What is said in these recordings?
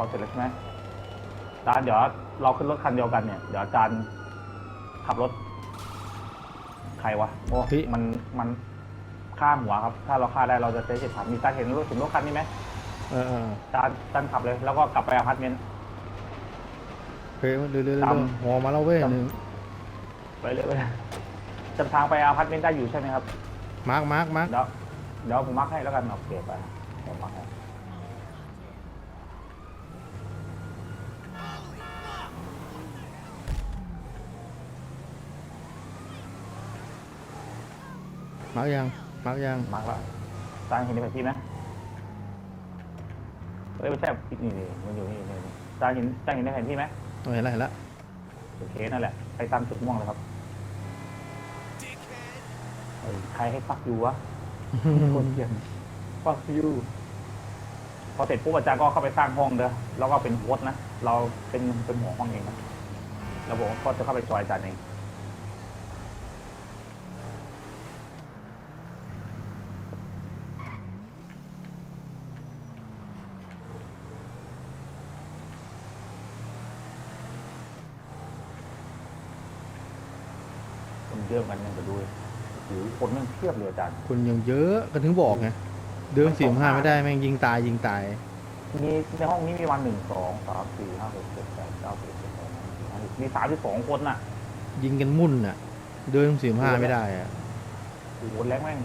อเสร็จแล้วใช่ไหมอาจารย์เดี๋ยวเราขึ้นรถคันเดียวกันเนี่ย เดี๋ยวอาจารย์ขับรถ ใครวะ โอ้มันมันข้ามหัวครับ ถ้าเราฆ่าได้เราจะใช้เจ็ดสามมีตาเห็นรถถึงรถคันนี้ไหมเออเอออาจารย์อาจารย์ขับเลย แล้วก็กลับไปอพาร์ตเมนต์ เฮ้ยเรื่อยๆเรื่อยตาม ๆหัวมาแล้วเว้ยตามหนึ่งไปเลยไปเลยจำทางไปอพาร์ตเมนต์ได้อยู่ใช่ไหมครับ มาร์กมาร์กมาร์กเดี๋ยวเดี๋ยวผมมาร์คให้แล้วกันโอเคไปผมมาร์คให้ มาร์กยังมาร์กยังมาร์คแล้วอาจารย์เห็นในแผนที่ไหมเฮ้ยไม่ใช่นี่นี่มันอยู่นี่นี่นี่อาจารย์เห็นอาจารย์เห็นในแผนที่ไหมเอาเห็นแล้วเห็นแล้วโอเคนั่นแหละไปตามจุดม่วงเลยครับเฮ้ยใครให้ฟักยูวะคนเขียนฟักยูพอเสร็จปุ๊บอาจารย์ก็เข้าไปสร้างห้องเด้อแล้วก็เป็นโฮสต์นะเราเป็นเป็นหัวห้องเองนะแล้วผมก็จะเข้าไปจอยอาจารย์เอง คนเยอะกันยังจะดูหรือ คนแม่งเทียบเลยอาจารย์ คนยังเยอะก็ถึงบอกไงเดินสี่ห้าไม่ได้แม่งยิงตายยิงตาย มีในห้องนี้มีวันหนึ่งสองสามสี่ห้าหกเจ็ดแปดเก้าสิบสิบสองสิบห้ามีสามสิบสองคนน่ะยิงกันมุ่นอะ เดินสี่ห้าไม่ได้อะโอ้โหแรงแม่ง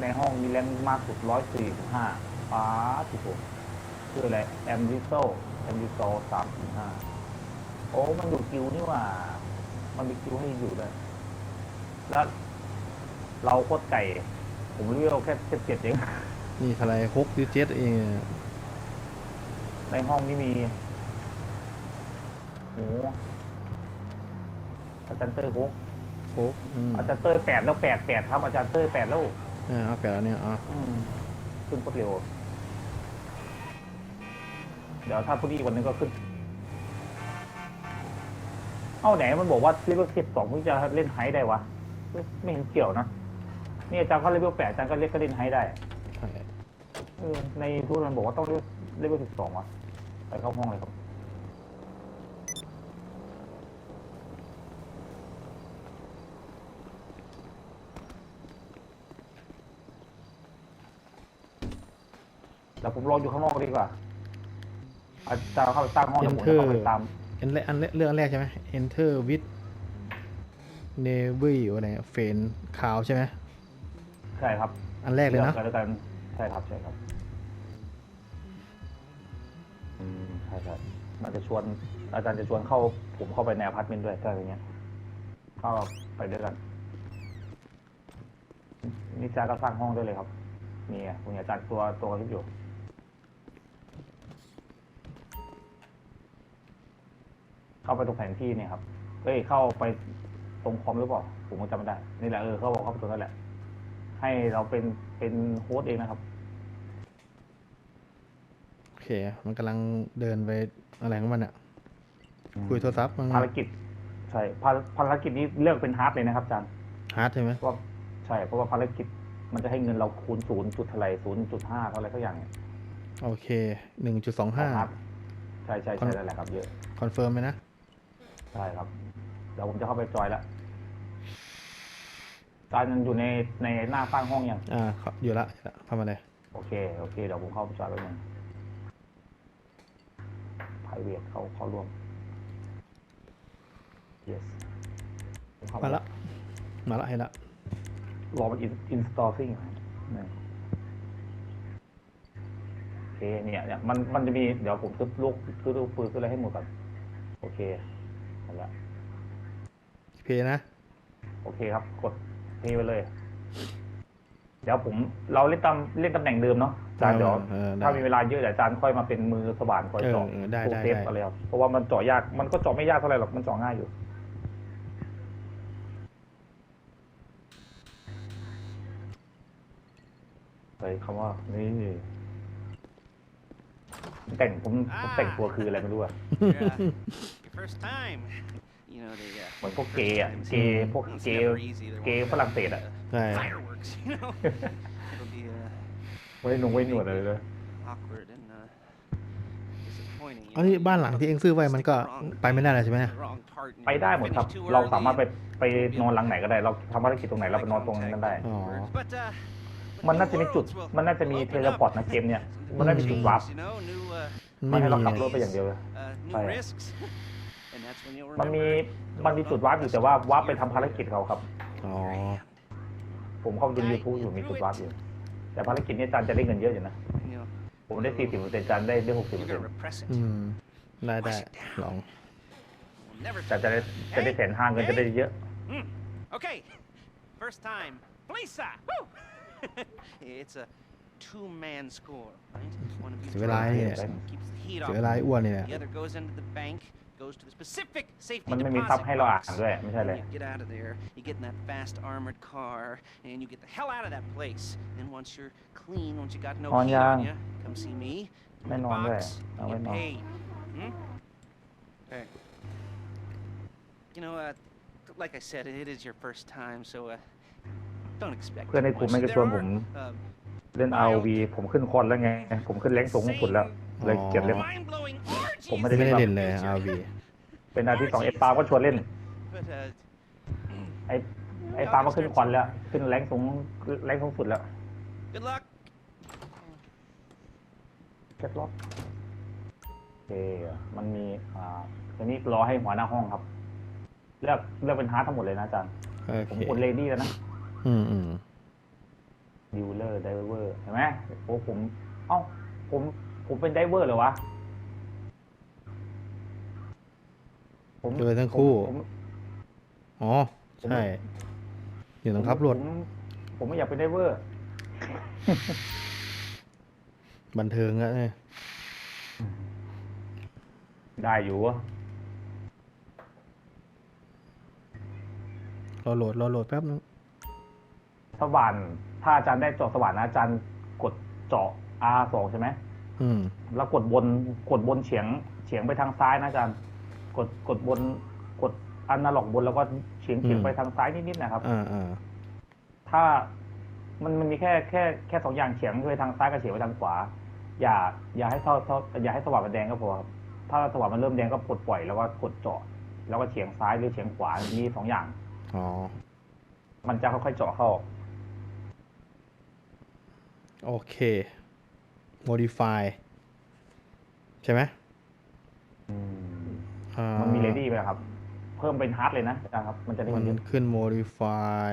ในห้องมีแรงมากสุดร้อยสี่สิบห้าป้าสิบหกคืออะไรแอมริโซแอมริโซสามสี่ห้าโอ้มันอยู่คิวนี่หว่า มันมีคิวให้อยู่เลยแล้ว เราโคตรไก่ ผมเรียกแค่เจ็ดเจ็ดเองนี่ทลายฮกดิเจ็ตเองอะในห้องนี้มีโอ้อาจารย์เต้ยโคกฮกอืมอาจารย์เต้ยแปดแล้วแปดแปดครับอาจารย์เต้ยแปดแล้วเออเอาแปดแล้วเนี่ยเอะอืมขึ้นโคตรเร็ว เดี๋ยวถ้าพอดีวันนึงก็ขึ้น เอ้าไหนมันบอกว่าเลเวลสิบสองมึงจะเล่นไฮได้วะไม่เห็นเกี่ยวนะ นี่อาจารย์เขาเลเวลแปดอาจารย์ก็เล่นก็เล่นไฮได้ใช่เออในทูตมันบอกว่าต้องเลเวลสิบสองวะไปเข้าห้องเลยครับแล้วผมรออยู่ข้างนอกดีกว่า อาจารย์เข้าไปสร้างห้องแล้วผมจะเข้าไปตาม อันแรกอันแรกเรื่องอันแรกใช่ไหม enter with navy อะไรเฟนขาวใช่ไหมใช่ครับอันแรกเลยนะลือกแล้วกันใช่ครับใช่ครับอืมใช่ครับมันจะชวน อาจารย์จะชวนเข้าผมเข้าไปในอพาร์ตเมนต์ด้วยถ้าอย่างเงี้ยเข้าไปด้วยกันนี่อาจารย์ก็สร้างห้องด้วยเลยครับนี่ไงคุณอาจารย์ตัวตัวกระพริบอยู่ เข้าไปตรงแผนที่เนี่ยครับเอ้ยเข้าไปตรงคอมหรือเปล่าผมก็จำไม่ได้นี่แหละเออเขาบอกเข้าไปตรงนั้นแหละ ให้เราเป็นเป็นโฮสต์เองนะครับ โอเค มันกำลังเดินไปอะไรของมันอะคุยโทรศัพท์มันภารกิจ ใช่ภารภารกิจนี้เลือกเป็นฮาร์ดเลยนะครับอาจารย์ฮาร์ดใช่ไหมเพราะว่าใช่เพราะว่าภารกิจมันจะให้เงินเราคูณศูนย์จุดเท่าไหร่ศูนย์จุดห้าเท่าไรสักอย่างเนี่ยโอเคหนึ่งจุดสองห้าฮาร์ดใช่ใช่ใช่นั่นแหละครับเยอะคอนเฟิร์มไหมนะใช่ครับเดี๋ยวผมจะเข้าไปจอยแล้ว อาจารย์ยังอยู่ในในหน้าสร้างห้องยังอ่าเข้าอยู่ละอยู่ละเข้ามาเลย โอเคโอเคเดี๋ยวผมเข้าไปจอยไปหนึ่งไพรเวทเขาเขาร่วม yes ผมเข้มาละ มาละให้ละรอมันอินอินสตอลซิ่งโอเคเนี่ยเนี่ยมันมันจะมี เดี๋ยวผมซื้อลูกซื้อลูกปืนซื้ออะไรให้หมดก่อนโอเคเอาละเพนะ โอเคครับ กด เพย์ไปเลย เดี๋ยวผมเราเล่นตามเล่นตำแหน่งเดิมเนาะอาจารย์เดี๋ยวเออได้ถ้ามีเวลาเยอะเดี๋ยวอาจารย์ค่อยมาเป็นมือสว่านคอยเจาะเออเออได้ตัวได้เซฟได้ อะไรครับเพราะว่ามันเจาะยากมันก็เจาะไม่ยากเท่าไหร่หรอกมันเจาะง่ายอยู่ ไปคำว่า นี่แต่งผมผมแต่งตัวคืออะไรไม่รู้อะ Your, uh, your first time. You know, they, uh, เหมือนพวกเกย์อะเกย์พวก it's เกย์ never easy. They're เกย์ wanting ฝรั่งเศสอะใช่ fireworks, you know? It'll be uh, ไว้หนุ่งไว้หนวดอะไรเลย awkward and uh, disappointing. you อันนี้ know, บ้านหลังที่เองซื้อไว้มันก็ wrong ไปไม่ได้แล้วใช่ไหม wrong part and ไปได้หมดครับ finish too เราสามารถไป early. ไปนอนหลังไหนก็ได้ เราทำภารกิจตรงไหนเราไปนอนตรงนั้นได้อ๋อ But, uh, but มันน่า new จะมีจุด worlds will- มันน่าจะมี will เท open เล up. พอร์ตนะเกมเนี่ย มันน่าจะมีจุดวาร์ป You know, new, uh, ไม่ไม่ให้มีเราขับรถไปอย่างเดียวเลย มันมี remember มันมีจุดวาร์ปอยู่แต่ว่าวาร์ปไปทำภารกิจเขาครับ อ๋อ ผมเข้าดูยูทูบอยู่มีจุดวาร์ปอยู่ แต่ภารกิจนี้จานจะได้เงินเยอะอยู่นะ And, you know, ผมได้สี่สิบเปอร์เซ็นต์จานได้ได้หกสิบเปอ you're ร์เซ็น gonna ต์ repress it. อืม ได้ได้ลอง We'll never แต่จะได้จะได้แสนห้าเงินจะได้เยอะ Hmm. Okay. First time. Lisa. Woo! it's a two-man score, right? One of you เสียเวลา drives, เนี่ย keeps the heat เสี off. ยเวลาไอ้อ้วนเนี่ย The other goes into the bank, goes to the specific safety มันไม่มีซับ deposit ให้เราอ่าน box. ด้วย ไม่ใช่เลย You get out of there, you get in that fast armored car, and you get the hell out of that place. Then once you're clean, once you got no นอน heat ยัง on you, come see me. ไม่นอนด้วย เอา You ไม่ get นอน paid. Hmm? Okay. You know, uh, like I said, it is your first time, so uh, don't expect เพื่อนใน too กลุ่ม much. ไม่ก็ชวน There ผม are, um, เล่น ROV ผมขึ้นคอนแล้วไง ผมขึ้นแรงสูงสุดแล้ว เลยเก็บเล่น mind-blowing ผม orgies ไม่ได้ไม่ได้เล่เล่นนเลย RV เป็นอาทิตย์สองเอฟปาก็ชวนเล่น But, uh, ไอไอปาก็ขึ้นคอนแล้ว ขึ้นแรงสูงแรงสูงสุดแล้ว good luck. เก็ตล็อกโอเคมันมีอ่าทีนี้รอให้หัวหน้าห้องครับ เลือกเลือกเป็นฮาร์ดทั้งหมดเลยนะอาจารย์ โอผมเคกดเลดี้แล้วนะอืมอืมดิวเลอร์ไดเวอร์เห็นไหมโอ้ผม เอ้าผมผมเป็นไดเวอร์เหรอวะ ผมเจอทั้งคู่ ผมอ๋อ ใช่อยู่ตรงขับรถผมผมไม่อยากเป็นไดเวอร์ บันเทิงอะเนี่ยได้อยู่วะรอโหลดรอโหลดแป๊บนึงสว่านถ้าอาจารย์ได้เจาะสว่านนะอาจารย์กดเจาะ R สองใช่ไหมอืม แล้วกดบนกดบนเฉียงเฉียงไปทางซ้ายนะอาจารย์ กดกดบนกดอันนาล็อกบนแล้วก็เฉียงเฉียงอืมไปทางซ้ายนิดๆนะครับอ่าอ่าถ้ามันมันมีแค่แค่แค่สองอย่างเฉียงไปทางซ้ายกับเฉียงไปทางขวา อย่า อย่าให้เท่าเท่าอย่าให้สว่านมันแดงก็พอครับถ้าสว่านมันเริ่มแดงก็ปลดปล่อยแล้วก็กดเจาะแล้วก็เฉียงซ้ายหรือเฉียงขวามีสองอย่างอ๋อมันจะค่อยๆเจาะเข้า โอเค modify ใช่ไหมอ่า มันมีเลดี้ไหมครับ เพิ่มเป็นฮาร์ดเลยนะอาจารย์ครับ มันจะได้มัเงินนเยอะขึ้น modify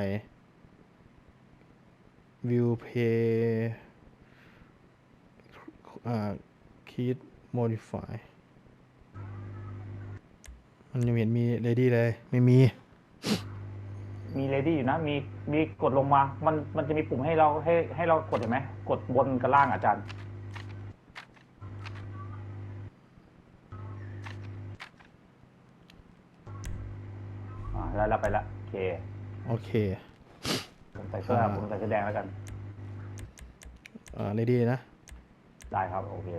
view pay อ่า key modify มันยังไม่เห็นมี ready เลย ไม่มี มีเลดี้อยู่นะ มีมีกดลงมา มันมันจะมีปุ่มให้เราให้ให้เรากดเห็นไหม กดบนกับล่างอาจารย์ แล้วเราไปละโอเคโอเค ผมใส่เสื้ออ่าผมใส่เสื้อแดงแล้วกัน อ่า ready เลยนะ ได้ครับ โอเค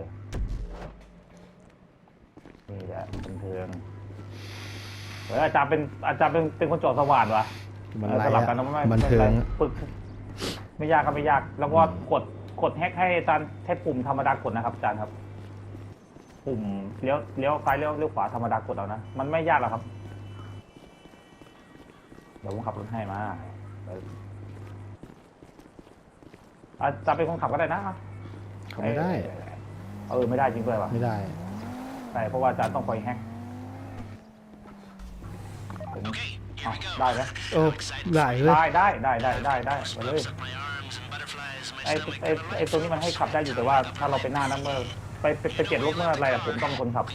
นี่แหละบันเทิงเฮ้ยอาจารย์เป็นอาจารย์เป็นเป็นคนจอดสว่านวะมันเออไรสลับอะกันนะไม่บันเทิงไม่อะฝึกไม่ยากครับไม่ยาก แล้วก็กดกดแฮกให้อาจารย์ใช้ปุ่มธรรมดากดนะครับอาจารย์ครับ ปุ่มเลี้ยวเลี้ยวซ้ายเลี้ยวเลี้ยวขวาธรรมดากดเอานะ มันไม่ยากหรอกครับ เดี๋ยวผมขับรถให้มาเอออาจารย์เป็นคนขับก็ได้นะเขาไม่ได้ เออไม่ได้จริงด้วยว่ะไม่ได้ใช่เพราะว่าอาจารย์ต้องคอยแฮกผมอ้าวได้ไหมโอ้ได้เลยได้ได้ได้ได้ได้ได้ไปเลยไอ้ไอ้ไอ้ตัวนี้มันให้ขับได้อยู่แต่ว่าถ้าเราไปหน้านั้นเมื่อไปไปไปเก็บรถเมื่ออะไรอะผมต้องเป็นคนขับ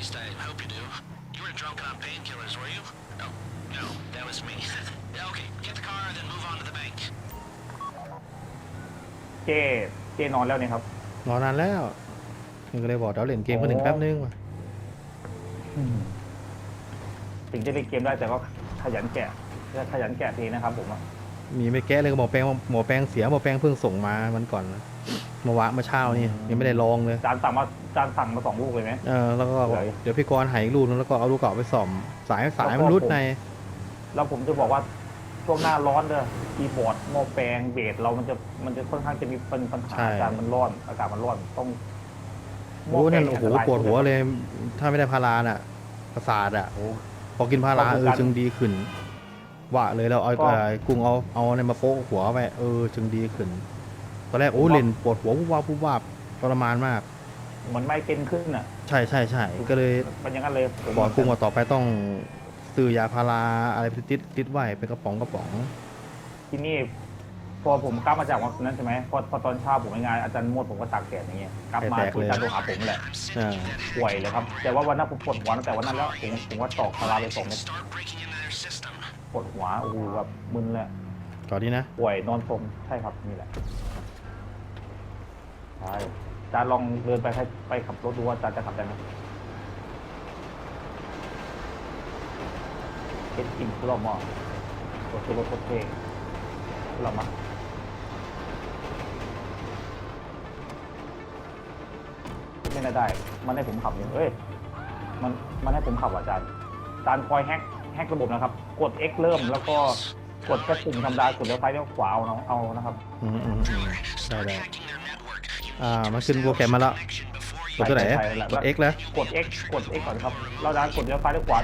เจเจนอนแล้วเนี่ยครับ รอนานแล้วนี่ก็เลยบอกเดี๋ยวเล่นเกมกันหนึ่งแป๊บนึงว่ะถึงจะเล่นเกมได้แต่ก็ขยันแกะขยันแกะทีนะครับ ผมอะมีไม่แก้เลยก็หมอแปลงหมอแปลงเสียหมอแปลงเพิ่งส่งมามันก่อนนะเมื่อวานเมื่อเช้านี่ยังไม่ได้ลองเลยอาจารย์สั่งมาอาจารย์สั่งมาสองลูกเลยไหม เออแล้วก็เหรอเดี๋ยวพี่กรณ์ใหายรูปนึงแล้วก็เอาลูกเก่าไปส่อม สายสายแล้วก็มันรุดผมใน แล้วผมจะบอกว่า ช่วงหน้าร้อนเด้อคีย์บอร์ดโมแปลงเบสเรามันจะมันจะค่อนข้างจะมีปัญปัญหาอาจารย์มันร้อนอากาศมันร้อนต้องโอ้นั่นโอ้โหอันตรายปวดหัวเลย ถ้าไม่ได้พาราน่ะ ประสาทอะ โอ้ พอกินพาราก็เอคืออการจึงดีขึ้นว่าเลยเราเอาก็ เอ่อกุ้งเอาเอาในมาโปะหัวไปเออ จึงดีขึ้น ตอนแรกโอ้ผมว่าเล่นปวดหัววุบวาบวุบวาบทรมานมาก เหมือนไม่เป็นขึ้นอะใช่ใช่ใช่ก็เลยเป็นอย่างนั้นเลยผมบอกกุ้งว่าต่อไปต้อง ซื้อยาพาราอะไรไปติดติดไว้เป็นกระป๋องกระป๋อง ที่นี่พอผมกลับมาจากวันนั้นใช่ไหมพอพอตอนเช้าผมไปงานอาจารย์มวดผมก็ตากแดดอย่างเงี้ยกลับมาแตกๆคุเลยยอาจารย์โทรหาผมแหละอ่าป่วยเลยครับ แต่ว่าวันนั้นผมปวดหัวตั้งแต่วันนั้นแล้วผมผมว่าตอกพาราไปสองเม็ด Start breaking into their system. ปวดหัวโอ้โหแบบมึนเลย ก่อนนี้นะ ป่วยนอนสมใช่ครับนี่แหละใช่อาจารย์ลองเดินไปให้ไปขับรถดูว่าอาจารย์จะขับได้ไหม เอ็ดอินรอบมอรถรถรถเท่รอบมั้งไม่น่าได้ มันให้ผมขับอยู่เอ้ย มัน มันให้ผมขับว่ะอาจารย์อาจารย์คอยแฮก แฮกระบบนะครับ กด X เริ่ม แล้วก็กดแค่ปุ่มธรรมดากดเลี้ยวซ้ายเลี้ยวขวาเอาเนาะเอานะครับ อืมอืมอืมได้ได้ Hacking their network. You อ่า มันขึ้นโปรแกรมมาแล้ว connection before กดตัวไหนใช่ใช่ใช่กด X แล้ว กด X กด X ก่อนครับแล้วด้านกดเลี้ยวซ้ายเลี้ยวขวา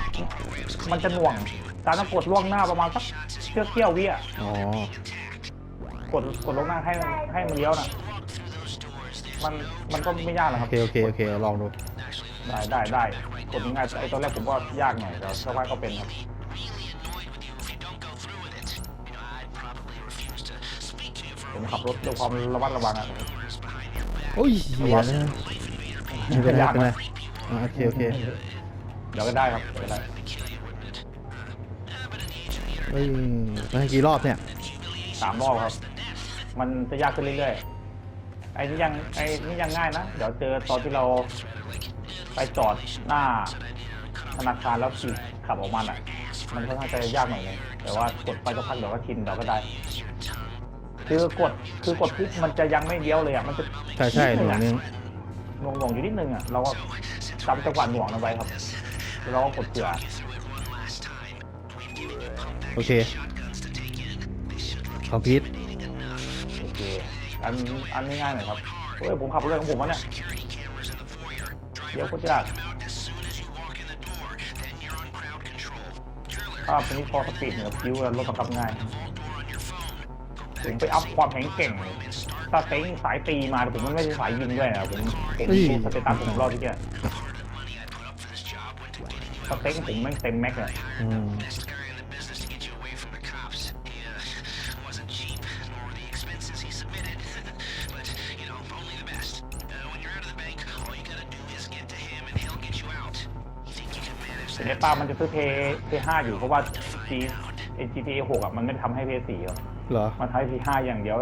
มันจะหน่วง อาจารย์ต้องกดล่วงหน้าประมาณสักเชี่ยวเที่ยววิอะอ๋อกดกดล่วงหน้าให้มันให้มันเลี้ยวน่ะ มันมันก็ไม่ยากหรอกคโอรับ เคโอเคโอเคลองดูได้ได้ได้กดง่ายๆไอ้ตอนแรกผมก็ยากหน่อยแต่สักพักก็เป็นครับ ผมขับรถด้วยความระมัดระวังอะโอ้ยเหี้ยนะไม่เป็นไรไม่เป็นไรอ่าโอเคโอเคเดี๋ยวก็ได้ครับเดี๋ยวก็ได้ เฮ้ยมากี่รอบเนี่ยสามรอบครับ มันจะยากขึ้นเรื่อยๆ ไอ้นี่ยังไอ้นี่ยังง่ายนะ เดี๋ยวเจอตอนที่เราไปจอดหน้าธนาคารแล้วขี่ขับออกมาอะ มันค่อนข้างจะยากหน่อยนึงแต่ว่ากดไปก็พักเดี๋ยวก็ชินเดี๋ยวก็ได้ คือกดคือกดปุ๊บมันจะยังไม่เลี้ยวเลยอะ มันจะใช่ใช่หน่วงนึงหน่วงหน่วงๆอยู่นิดนึงอะ เราก็จำจังหวะหน่วงนั้นไว้ครับ เราก็กดเผื่อ โอเคคอมพิวโอเคอันอันนี้ง่ายหน่อยครับเฮ้ยผมขับรถของผมวะเนี่ยเดี๋ยวก็จะอ่าเป็นนี้พอสปีดเหนือคิวรถบังคับง่ายผมไปอัพความแข็งเก่งถ้าเต็งสายตีมาแต่ผมมันไม่ใช่สายยิงด้วยนะผมเห็นเฮ้ยดูสเตตัสผมรอบที่แกสเต็งผมแม่งเต็มแม็กเลย can manage แต่ใน that? ป้ามันจะซื้อเพย์เพย์ห้าอยู่เพราะว่า G GTA หกอะมันไม่ทำให้เพย์สี่ครับเหรอ มันใช้ P5 อย่างเดียว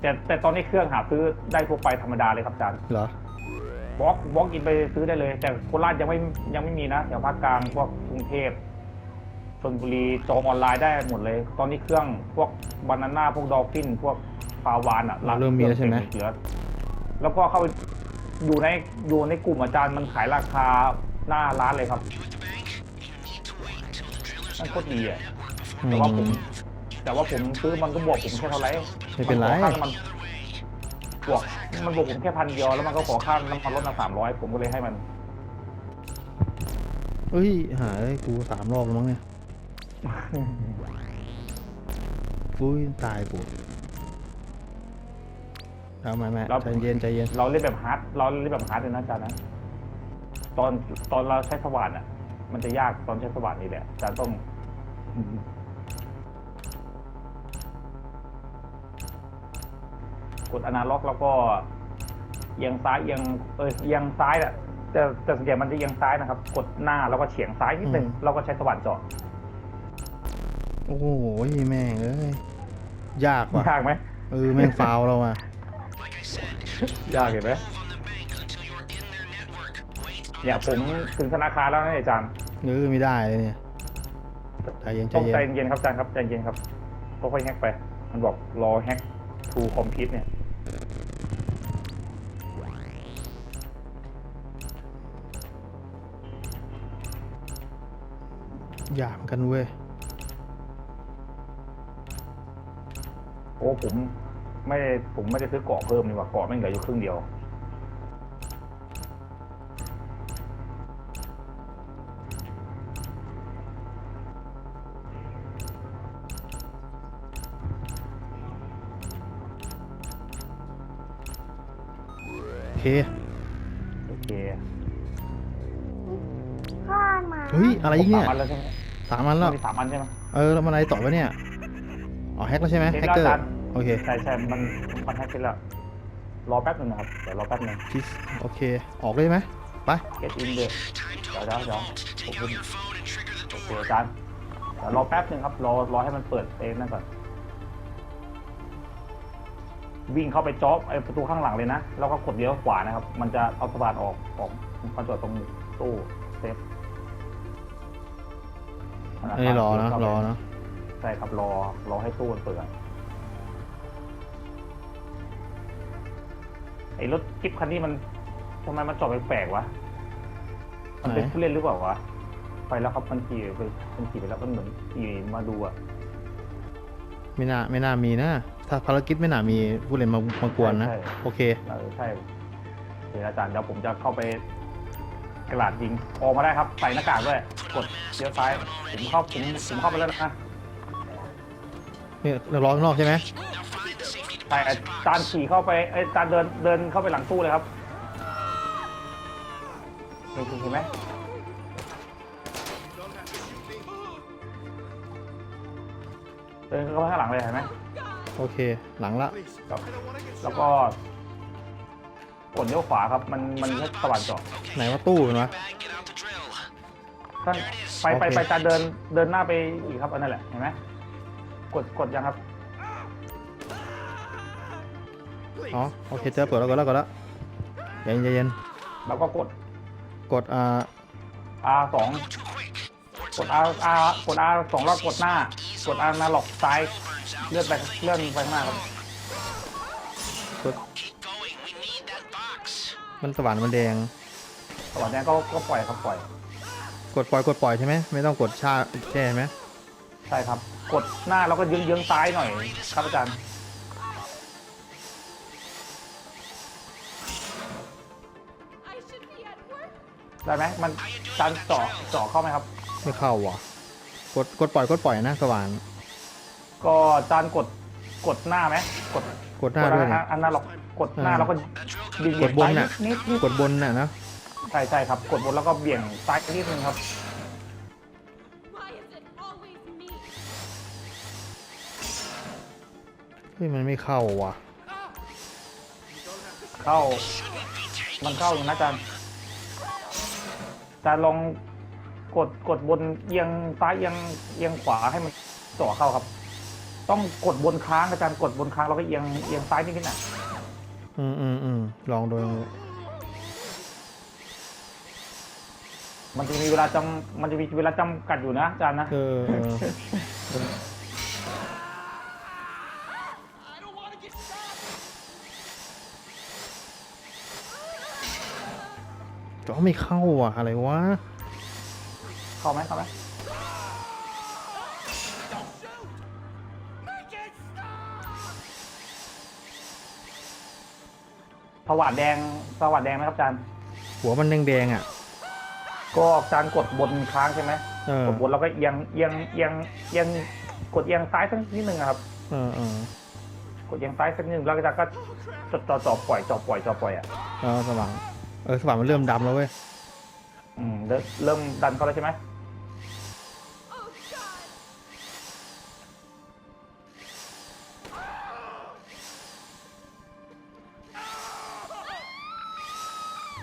แต่แต่ตอนนี้เครื่องหาซื้อได้ทั่วไปธรรมดาเลยครับอาจารย์เหรอบล็อกบล็อกอินไปซื้อได้เลย แต่โคราชยังไม่ยังไม่มีนะแถวภาคกลางพวกกรุงเทพชนบุรีจองออนไลน์ได้หมดเลย ตอนนี้เครื่องพวกบานาน่าพวกดอลฟินพวกปลาวานอะเริ่มมีแล้วใช่ไหม เหลือแล้วก็เข้าไปอยู่ในอยู่ในกลุ่มอาจารย์มันขายราคา หน้าร้านเลยครับนั่นโคตรดีอะอืแต่ว่าผมมแต่ว่าผมซื้อมันก็บวกผมแค่เท่าไหร่ไม่เป็นไรมัขอค่าน้ำมันบวกมันบวกผมแค่พันเดียวแล้วมันก็ขอค่าน้ำมันลดมาสามร้อยผมก็เลยให้มันเฮ้ยหายกูสามรอบแล้วมั้งเนี่ยอุ้ยตายกูเอามาแม่เราใจเย็นใจเย็นเราเล่นแบบฮาร์ดเราเล่นแบบฮาร์ดเลยนะอาจารย์นะ ตอนตอนเราใช้สว่านอะ มันจะยากตอนใช้สว่านนี่แหละอาจารย์ต้อง กดอนาล็อกแล้วก็เอียงซ้ายเอียงเออเอียงซ้ายอะแต่แต่ส่วนใหญ่มันจะเอียงซ้ายนะครับ กดหน้าแล้วก็เฉียงซ้ายนิดนึงเราก็ใช้สว่านเจาะโอ้โหแม่งเอ้ยยากว่ะยากไหมเออแม่งฟาวเราอะ ยากเห็นไหม เนี่ยผมถึงธนาคารแล้วนะอาจารย์เออไม่ได้เลยเนี่ยใจเย็นใจต้องเย็นใจเย็นครับอาจารย์ครับใจเย็นครับค่อยๆแฮกไป มันบอกรอแฮกทูคอมพิวเนี่ยยากเหมือนกันเว้ยโอ้ผมไม่ได้ผมไม่ได้ซื้อเกาะเพิ่มนี่หว่าเกาะไม่งเหลืออยู่ครึ่งเดียว เฮ้ยอะไรอีกเนี่ยสามอันแล้วใช่ไหมสามอันแล้วมีสามอันใช่ไหมเออแล้วมันอะไรต่อวะเนี่ยอ๋อแฮกแล้วใช่ไหมเห็นแฮกเกอร์แล้วอาจารย์โอเคใช่ใช่มันมันแฮกเสร็จแล้วรอแป๊บหนึงนะครับเดี๋ยวรอแป๊บหนึงชิสโอเค ออกเลยไหมไป get in there Time to เดี๋ยว open เดี๋ยว the เดี๋ยว vault. ผม Take out your phone and trigger the โอเค door. อาจารย์เดี๋ยวรอแป๊บหนึงครับรอรอให้มันเปิดเองนั่นก่อนวิ่งเข้าไปจ็อบไอ้ประตูข้างหลังเลยนะ แล้วก็กดเลี้ยวขวานะครับ มันจะเอาสะพานออกออกมันจอดตรงตู้เซฟ อันนี้รอนะรอนะใช่ครับรอรอให้ตู้มันเปิดไอ้รถจิ๊บคันนี้มันทำไมมันจอดแปลกๆวะ มันเป็นไหนผู้เล่นหรือเปล่าวะ ไปแล้วครับมันขี่ไปมันขี่ไปแล้วมันเหมือนขี่มาดูอะไม่น่าไม่น่ามีนะ ถ้าภารกิจไม่น่ามีผู้เล่นมามากวนนะใช่โอเคเออใช่เดี๋ยวอาจารย์เดี๋ยวผมจะเข้าไป กระดาษยิงออกมาได้ครับใส่หน้ากากด้วยกดเลี้ยวซ้ายผมเข้าผมผมเข้าไปแล้วนะนี่เรารอข้างนอกใช่ไหม Now find the safety ใช่อา deposit จาร box. ย์ขี่เข้าไปไอ้ยอาจารย์เดินเดินเข้าไปหลังตู้เลยครับเห็นเห็นไหมเดินเข้าไปข้างหลังเลยเห็นไหมโอเค หลังละครับแล้วก็ กดเลี้ยวขวาครับ มันมันแค่สว่างเจาะไหนว่าตู้เห็นวะ Bag, get out the drill. ท่านไปไปโอเค ไปจานเดินเดินหน้าไปอีกครับอันนั่นแหละเห็นไหมกดกดยังครับ อ๋อโอเคเจอเปิดแล้วกดแล้วกดแล้วเย็นเย็นแล้วก็กด กดอ่า R สอง Go too quick. or กด R R กด R สองแล้วกดหน้า กด R หน้าหลอกซ้าย burns out. เลื่อนไปเลื่อนไปข้างหน้าครับ มันสว่านมันแดงตอนนี้ก็ก็ปล่อยครับปล่อย กดปล่อยกดปล่อยใช่ไหมไม่ต้องกดชาแช่ไหมใช่ครับ กดหน้าแล้วก็ยืงยืงซ้ายหน่อยครับอาจารย์ I should be at work ได้ไหมมันจานเจาะเจาะเข้าไหมครับ ไม่เข้าว่ะ กดกดปล่อยกดปล่อยนะสว่านก็จานกดกดหน้าไหมกดกดหน้าด้วยกเนี่ยอันหน้าหลอก กดหน้าอ่าแล้วก็ That drill เบี่ยงกดบนซ้ายน่ะ นิดนิดกดบนน่ะนะใช่ใช่ครับ กดบนแล้วก็เบี่ยงซ้ายนิดนึงครับ why is it always me เฮ้ยมันไม่เข้าว่ะ เข้า มันเข้าอยู่นะอาจารย์อาจารย์ลองกดกดบนเอียงซ้ายเอียงเอียงขวาให้มันจ่อเข้าครับ ต้องกดบนค้างอาจารย์กดบนค้างแล้วก็เอียงเอียงซ้ายนิดนิดน่ะ อืมอืมอืมลองดูลองดูมันจะมีเวลาจำมันจะมีเวลาจำกัดอยู่นะอาจารย์นะ เออเออจอไม่เข้าอะ อะไรวะเข้าไหมเข้าไหม สวัสดแดงสวัสดแดงไหมครับอาจารย์ หัวมันแดงๆอะ ก็อาจารย์กดบนค้างใช่ไหมเออ กดบนแล้วก็เอียงเอียงเอียงเอียงกดเอียงซ้ายสักนิดนึงอะครับ เออเออกดเอียงซ้ายสักนิดนึงแล้วก็จะก็จดจ่อจ่อปล่อยจ่อปล่อยจ่อปล่อยอะเออสว่างเออสว่างมันเริ่มดำแล้วเว้ย อืมเริ่มเริ่มดันเขาแล้วใช่ไหม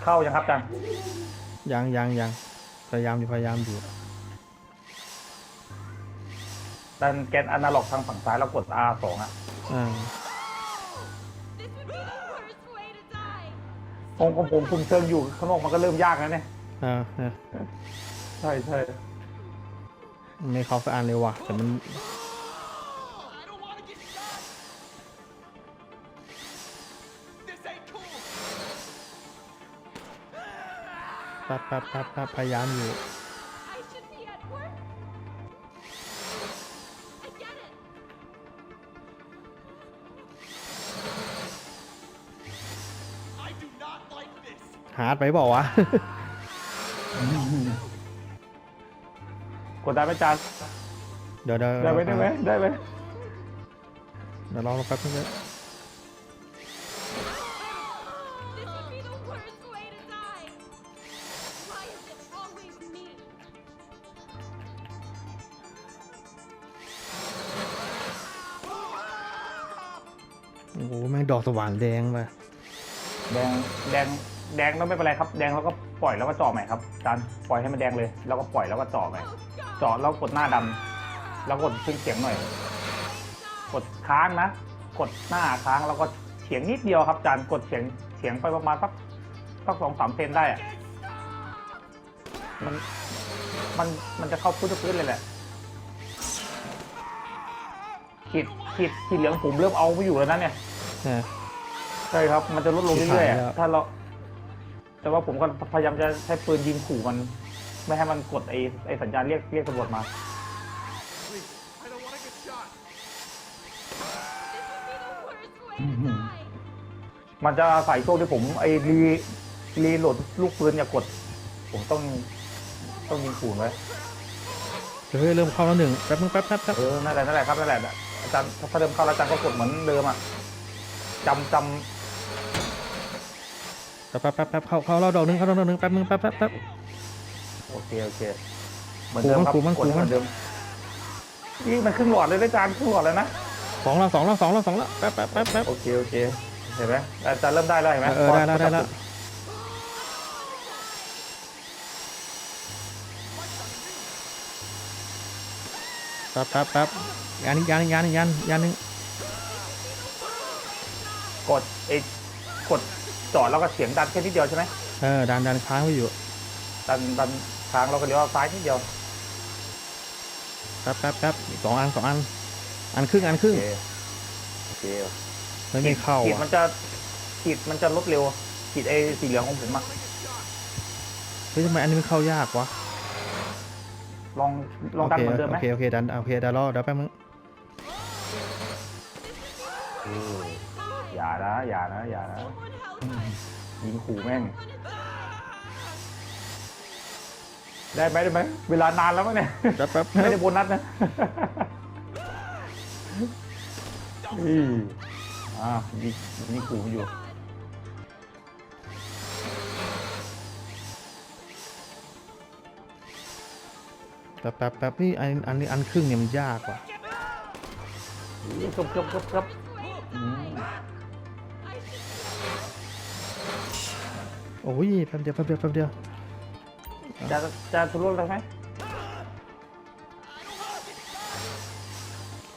เข้ายังครับอาจารย์ยังยังยังพยายามอยู่พยายามอยู่ดันแกนอนาล็อกทางฝั่งซ้ายแล้วกด R สองอะอ่า this would be the worst way to die องค์ของผมคุมเชิงอยู่ข้างนอกมันก็เริ่มยากแล้วเนี่ยอ่าอ่าใช่ใช่ไม่เข้าสักอันเลยว่ะแต่มัน ป๊บแป๊บแป๊บแป๊บพยายามอยู่ฮาร์ดไปบอกวะกดได้ไหมจารย์เดี๋ยวเดี๋ยวได้ไหมได้ไหมได้ไหมเดี๋ยวลองแป๊บนึง this would อกสว่านแดงไปแดงแดงแดงแล้วไม่เป็นไรครับ แดงแล้วก็ปล่อยแล้วก็จ่อใหม่ครับจารย์ปล่อยให้มันแดงเลย แล้วก็ปล่อยแล้วก็จ่อใหม่จาะแล้วกดหน้าดำแล้วกดขึ้นเสียงหน่อย กดค้างนะ กดหน้าค้างแล้วก็เสียงนิดเดียวครับจารย์กดเสียงเสียงไปประมาณสักสักสองสามเซนได้อะมันมันมันจะเข้าพื้นพื้นเลยแหละขีดขีดขีดเหลืองผมเริ่มเอาไม่อยู่แล้วนะเนี่ย นะใช่ครับ มันจะลดลงเรื่อยๆที่อะผ่านแล้วถ้าเรา แต่ว่าผมก็พยายามจะใช้ปืนยิงขู่มัน ไม่ให้มันกดไอ้ไอ้สัญญาณเรียกเรียกตำรวจมา This would be the worst way to die. มันจะใส่ช่วงที่ผมไอ้รีรีโหลดลูกปืนอย่ากด ผมต้องต้องยิงขู่ไว้ เฮ้ยเริ่มเข้าแล้วหนึ่งแป๊บนึงแป๊บแป๊บแป๊บเออ นั่นแหละ นั่นแหละครับ นั่นแหละ อาจารย์ถ้าเดิมเข้าแล้วอาจารย์ก็กดเหมือนเดิมอะ จำจแป๊บแป๊บแป๊บแป๊บเข้าเข้าแล้วดอกหนึงเข้าแล้วดอกหนึงแป๊บนึงแป๊บแป๊บแป๊บำโอเคโอเคเหมือนเดิมครับขู่มันกดขู่ให้มันเหมือนเดิมนี่มันครึ่งหลอดเลยนะอาจารย์ครึ่งหลอดเลยนะสองแล้วสองแล้วสองแล้วสองแล้วแป๊บแป๊บแป๊บแป๊บ โอเคโอเคเห็นไหมอาจารย์เริ่มได้แล้วเห็นไหมเออได้แล้วได้แล้ว แป๊บแป๊บแป๊บยันอีกยันอีกยันอีกยันยันหนึง กดไอ้กดจอดแล้วก็เสียงดันแค่นิดเดียวใช่ไหมเออดันดันค้างไว้อยู่ดันดันทางเราก็เลี้ยวซ้ายนิดเดียวแป๊บแป๊บแป๊บอีกสองอันสองอัน อันครึ่งอันครึ่งโอเคโอเคเฮ้ยไม่เข้าขีดมัอะนจะขีดมันจะลดเร็วขีดไอ้สีเหลืองของผมอะเฮ้ยทำไมอันนี้มันเข้ายากวะลองลองดันเหมือนเดิมไหมโอเคโอเคดันโอเคดันรอเดี๋ยวแป๊บนึง นะอย่านะอย่านะยิงขู่แม่ง ได้ไหมได้ไหมเวลานานแล้วมั้งเนี่ยแป๊บแป๊บไม่ได้โบนัสนะอีอ่ายิงยิงขู่มันอยู่แป๊บแป๊บแป๊บนี่อันอันนี้อันครึ่งเนี่ยมันยากว่ะเกือบเกือบเกือบ โอ้ยแป๊บเดียวแป๊บเดียวแป๊บเดียวจะจะทุรนได้ไหม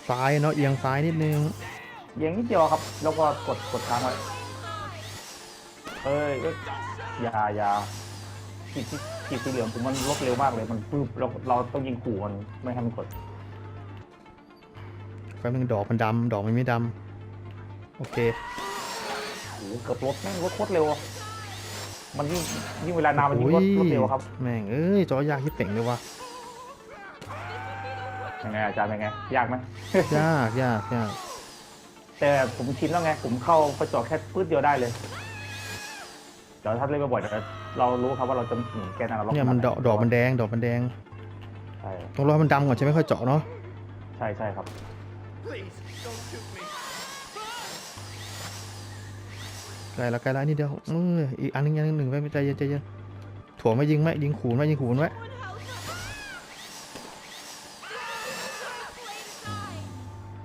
ซ้ายเนาะเอียงซ้ายนิดนึงเยียงนิดเดียวครับ แล้วก็กดกดค้างไว้เอ้ยเอ้ยอย่าอย่าขีดที่ขีดสีเหลืองผมมันลดเร็วมากเลยมันปื้บเราเราต้องยิงขู่มันไม่ให้มันกดแป๊บนึงดอกมันดำดอกมันไม่ดำโอเคโอ้โหเกือบลดแม่งลดโคตรเร็วอะ มันยิ่งยิ่งเวลานานมันยิ่งลดโอ้ลดเร็วครับแม่งเอ้ยจอยากที่เป่งเลยวะยังไงอาจารย์เป็นไงยากไหมยากยากยากแต่ผมชินแล้วไงผมเข้าไปจอแค่ปื้ดเดียวได้เลยเดี๋ยวถ้าเล่นบ่อยๆเดี๋ยวเรารู้ครับว่าเราจะหนีแกนาล็อกเนี่ยมันดอกดอกมันแดงดอกมันแดงใช่ต้องรอให้มันดำก่อนใช่ไหมค่อยเจาะเนาะใช่ใช่ครับ ใกล้ละใกล้ละนิดเดียวเอออีกอันนึงอันนึงหนึ่งไว้ใจเย็นใจเย็นถั่วไม่ยิงไหมยิงขูนไว้ยิงขูนไว้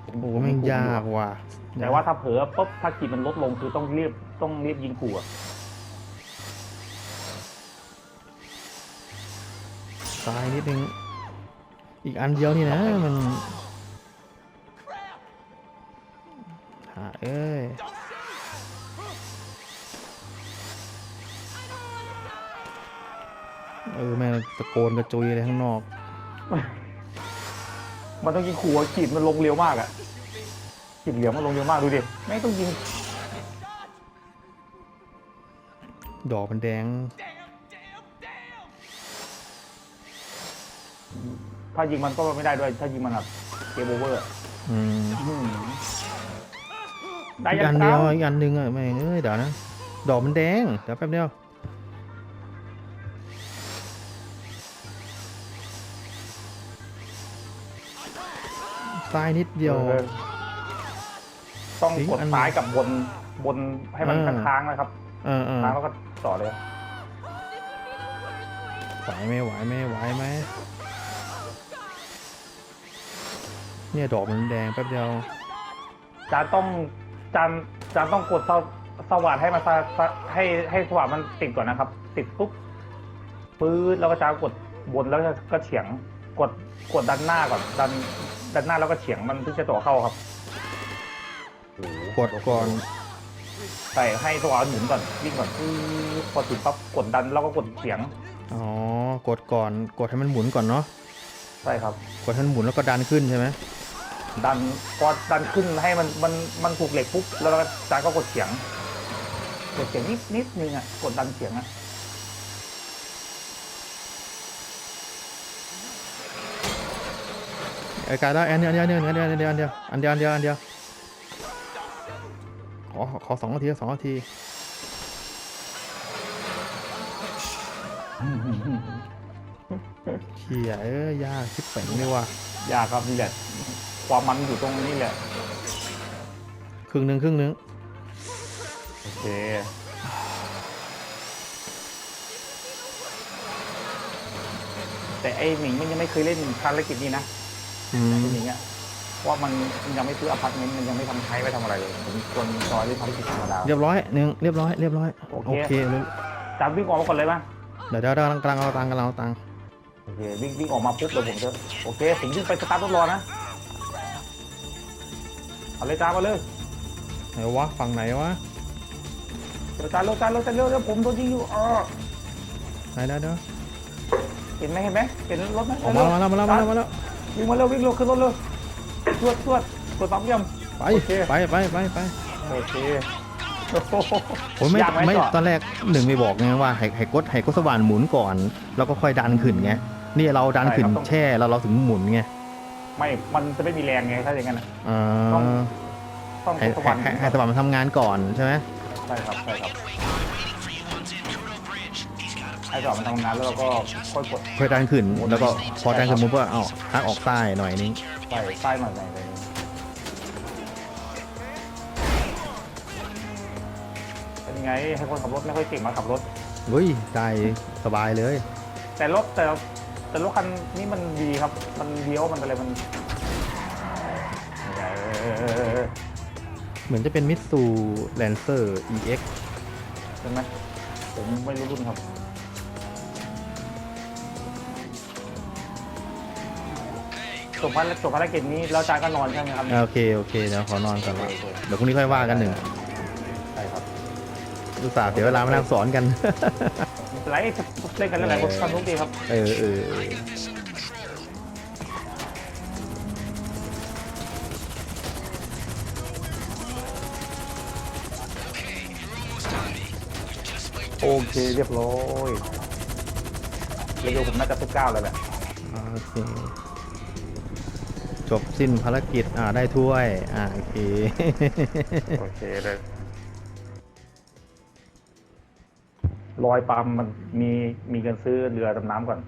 โอ้โหแม่งยากว่ะแต่ว่าถ้าเผลอปุ๊บถ้าขีดมันลดลงคือต้องรีบต้องรีบยิงขู่อะซ้ายนิดนึงอีกอันเดียวนี่นะมันหาเอ้ย เออแม่งตะโกนกระจุยเลยข้างนอก มันต้องยิงขู่อะขีดมันลงเร็วมากอะขีดเหลืองมันลงเร็วมากดูดิไม่งต้องยิงดอกมันแดง ถ้ายิงมันก็ไม่ได้ด้วย ถ้ายิงมันแบบเกมโอเวอร์อืมได้อีกยัอังนคเดียรัวบอีกอันหนึ่งอะแม่งเอ้ยเดี๋ยวนะ ดอกมันแดง เดี๋ยวแป๊บเดียว ซ้ายนิดเดียวออต้องอีกกดอันซ้ายกับบนบนให้มันเออ ค้างๆนะครับเออเออค้างแล้วก็ต่อเลย ไหวไหมไหวไหมไหวไหมเนี่ยดอกมันแดงแป๊บเดียวจะต้องจานจานต้องกดสวสว่านให้มันสสให้ให้สว่านมันติดก่อนนะครับ ติดปุ๊บปื๊ดแล้วก็จานกดบนแล้วก็เฉียงกดกดดันหน้าก่อนดัน ดันหน้าแล้วก็เฉียงมันถึงจะต่อเข้าครับกดก่อนใส่ให้สว่านหมุนก่อนวิ่งก่อนปื๊ดพอถึงปั๊บกดดันแล้วก็กดเฉียงอ๋อกดก่อนกดให้มันหมุนก่อนเนาะใช่ครับกดให้มันหมุนแล้วก็ดันขึ้นใช่ไหมดันพอดันขึ้นให้มันมันมันถูกเหล็กปุ๊บแล้วก็จานก็กดเฉียงกดเฉียงนิดนิดนึงอะกดดันเฉียงอะ ไอ้กายได้อันเดียวอันเดียวอันเดียวอันเดียวอันเดียวอันเดียวอันเดียวอันเดียวขอขอสองนาทีสองนาทีเขี่ยเอ้ยยากชิบเป่งเลยว่ะยากครับนี่แหละ ความมันอยู่ตรงนี้แหละ ครึ่งหนึ่งครึ่งหนึ่งโอเคแต่ไอ้หมิงมันยังไม่เคยเล่นภารกิจนี้นะ อืมไอ้หมิงอะเพราะว่ามันมันยังไม่ซื้ออพาร์ตเมนต์มันยังไม่ทำใช้ไม่ทำอะไรเลยผมควรจอยเล่นภารกิจธรรมดา เรียบร้อยหนึ่งเรียบร้อยเรียบร้อยโอเคโอเคเลยจามวิ่งออกมาก่อนเลยมั้ยเดี๋ยวเดี๋ยวกำลังกำลังเอาตังค์กำลังเอาตังค์โอเควิ่งวิ่งออกมาปุ๊บเดี๋ยวผมจะโอเคผมวิ่งไปสตาร์ทรถรอนะเอาเลยจ้ามาเลยไหนวะฝั่งไหนวะเร็วจ้าเร็วจ้าเร็วจ้าเร็วเร็วผมโดนยิงอยู่เออไหนเดี๋ยวเดี๋ยวเห็นไหมเห็นไหมเห็นรถไหมออกมาแล้วมาแล้วมาแล้วมาแล้ววิ่ งมาเร็ววิ่งเร็วขึ้นรถเร็วสวดสวดกดปั๊มเยี่ยมไปโอเคไปไปไปไปโอเคโอ้โหผมไม่ยากหไม่ต่ตอนแรกหนึ่งไม่บอกไงว่าให้ให้กดให้กดสว่านหมุนก่อน แล้วก็ค่อยดันขึ้นไงนี่เราดันขึ้นแช่แล้วเราถึงหมุนไงไม่ มันจะไม่มีแรงไงถ้าอย่างนั้นน่ะอ่าต้องต้องให้สให้ว่านให้ให้สว่านมันทำงานก่อนใช่ไหมใช่ครับใช่ครับ ห้สว่านมันทำงานแล้วเราก็ค่อยกดค่อยดันขึ้น แล้วก็พอดันขึ้นมุกก็เอาทักออกใต้หน่อยนึงใส่ใต้หน่อยหน่อยเลยเป็นยังไงให้คนขับรถไม่ค่อยเก่งมาขับรถ เฮ้ยได้สบายเลย แต่รถแต่แต่รถคันนี้มันดีครับ มันเลี้ยวมันอะไรมันเออเหมือนจะเป็นมิตซูแลนเซอร์ EX ใช่ไหมผมไม่รู้รุ่นครับ จบภารจบภารกิจนี้แล้วจานก็นอนใช่ไหมครับโอเคโอเคเดี๋ยวขอนอนก่อนละเดี๋ยวพรุ่งนี้ค่อยว่ากันหนึ่งใช่ครับอุตส่าห์เสียเวลามานั่งสอนกันไม่เป็นไรเล่นกันหลายๆคนสนุกดีครับเออเออเออโอเคเรียบร้อยเร็วๆผมน่าจะทุกเก้าแล้วแหละโอเค จบสิ้นภารกิจ อ่า ได้ถ้วย อ่า โอเค โอเคเลยลอยปั๊มมันมีมีเงินซื้อเรือดำน้ำก่อน